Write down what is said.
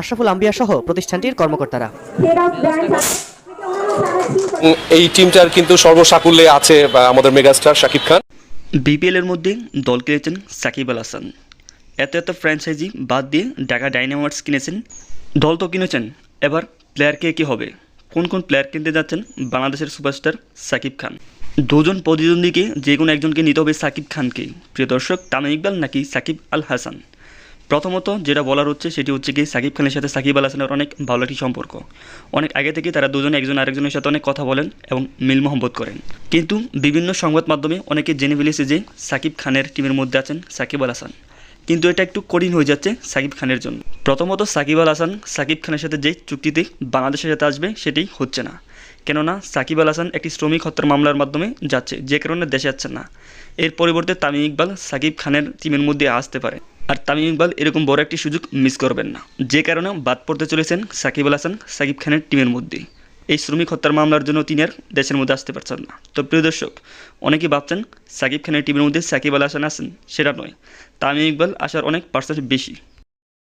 আশরাফুল আম্বিয়া সহ প্রতিষ্ঠানটির কর্মকর্তারা। এই টিমটার কিন্তু সর্বসাকুল্যে আছে বা আমাদের মেগাস্টার শাকিব খান। বিপিএলের মধ্যে দল কিনেছেন সাকিব আল হাসান। এত এত ফ্র্যাঞ্চাইজি বাদ দিয়ে ঢাকা ডাইনামার্স কিনেছেন। দল তো কিনেছেন এবার প্লেয়ার কে কী হবে? কোন কোন প্লেয়ার কিনতে যাচ্ছেন বাংলাদেশের সুপারস্টার সাকিব খান? দুজন প্রতিদ্বন্দ্বীকে যে কোনো একজনকে নিতে হবে সাকিব খানকে। প্রিয় দর্শক তামিম ইকবাল নাকি সাকিব আল হাসান? প্রথমত যেটা বলার হচ্ছে সেটি হচ্ছে কি সাকিব খানের সাথে সাকিব আল হাসানের অনেক ভালো একটি সম্পর্ক। অনেক আগে থেকে তারা দুজন একজন আরেকজনের সাথে অনেক কথা বলেন এবং মিল মোহব্বত করেন। কিন্তু বিভিন্ন সংবাদ মাধ্যমে অনেকে জেনে ফেলেছে যে সাকিব খানের টিমের মধ্যে আছেন সাকিব আল হাসান। কিন্তু এটা একটু কঠিন হয়ে যাচ্ছে সাকিব খানের জন্য। প্রথমত সাকিব আল হাসান সাকিব খানের সাথে যে চুক্তিতে বাংলাদেশের সাথে আসবে সেটি হচ্ছে না। কেননা সাকিব আল হাসান একটি শ্রমিক হত্যার মামলার মাধ্যমে যাচ্ছে, যে কারণে দেশে যাচ্ছেন না। এর পরিবর্তে তামিম ইকবাল সাকিব খানের টিমের মধ্যে আসতে পারে। আর তামিম ইকবাল এরকম বড় একটি সুযোগ মিস করবেন না। যে কারণে বাদ পড়তে চলেছেন সাকিব আল হাসান, সাকিব খানের টিমের মধ্যে এই শ্রমিক হত্যার মামলার জন্য তিনি আর দেশের মধ্যে আসতে পারছেন না। তো প্রিয় দর্শক, অনেকেই ভাবছেন সাকিব খানের টিমের মধ্যে সাকিব আল হাসান আছেন, সেটা নয়। তামিম ইকবাল আসার অনেক পার্সেন্ট বেশি।